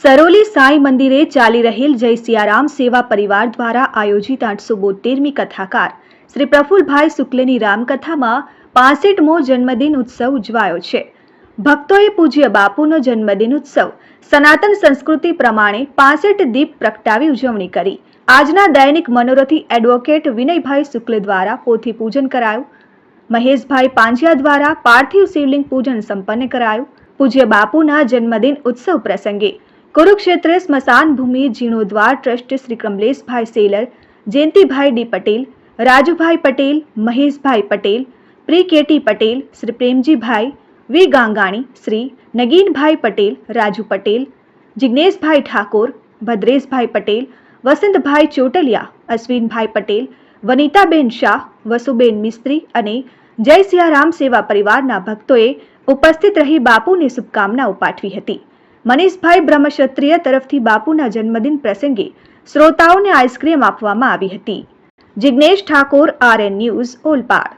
સરોલી સાંઈ મંદિરે ચાલી રહેલ જય સિયારામ સેવા પરિવાર દ્વારા આયોજિત આઠસો બોતેરમી કથાકાર. શ્રી પ્રફુલભાઈ શુક્લની રામકથામાં પાસઠમો જન્મદિન ઉત્સવ ઉજવાયો છે. ભક્તોએ પૂજ્ય બાપુનો જન્મદિન ઉત્સવ. સનાતન સંસ્કૃતિ પ્રમાણે પાસઠ દીપ પ્રગટાવી ઉજવણી કરી. આજના દૈનિક મનોરથી એડવોકેટ વિનયભાઈ શુક્લ દ્વારા પોથી પૂજન કરાયું. મહેશભાઈ પાંજિયા દ્વારા પાર્થિવ શિવલિંગ પૂજન સંપન્ન કરાયું. પૂજ્ય બાપુના જન્મદિન ઉત્સવ પ્રસંગે કુરુક્ષેત્ર સ્મશાન ભૂમિ જીર્ણોદ્વાર ટ્રસ્ટ શ્રી કમલેશભાઈ સેલર, જયંતિભાઈ ડી પટેલ, રાજુભાઈ પટેલ, મહેશભાઈ પટેલ પ્રી કેટી પટેલ શ્રી પ્રેમજીભાઈ, વી ગાંગાણી શ્રી નગીનભાઈ પટેલ, રાજુ પટેલ જિજ્ઞેશભાઈ ઠાકોર, ભદ્રેશભાઈ પટેલ, વસંતભાઈ ચોટલિયા, અશ્વિનભાઈ પટેલ, વનિતાબેન શાહ, વસુબેન મિસ્ત્રી અને જય સિયારામ સેવા પરિવારના ભક્તોએ ઉપસ્થિત રહી બાપુને શુભકામનાઓ પાઠવી હતી. મનીષભાઈ બ્રહ્મક્ષત્રિય તરફથી બાપુના જન્મદિન પ્રસંગે શ્રોતાઓને આઈસ્ક્રીમ આપવામાં આવી હતી. Jignesh Thakor R N news, Olpad.